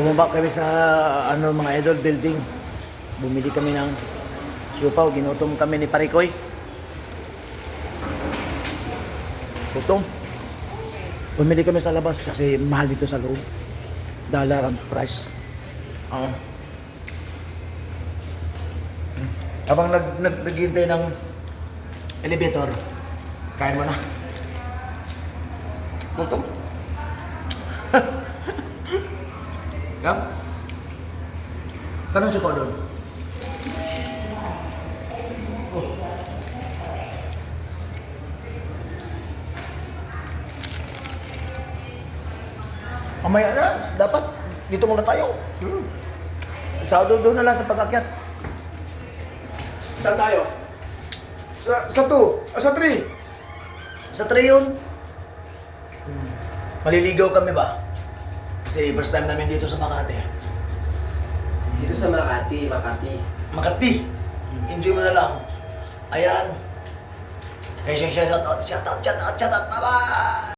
Bumaba kami sa ano mga idol building. Bumili kami ng siupaw. Ginutom kami ni Parikoy. Gutom. Bumili kami sa labas kasi mahal dito sa loob. Dollar ang price. Ah. Habang nag, nag, naghihintay ng elevator, kain mo na. Gutom. Kam? Tanong siya pa doon. Mamaya na, dapat dito muna tayo. Sa doon na lang sa pag-akyat. Saan tayo? Sa, sa 2, sa 3. Sa Treyon. Maliligaw kami ba? Kasi first time namin dito sa Makati. Dito sa Makati, Makati. Makati. Enjoy mo na lang. Ayan. Eh, siya, siya, shout out, shout out, shout out, shout out. Bye-bye!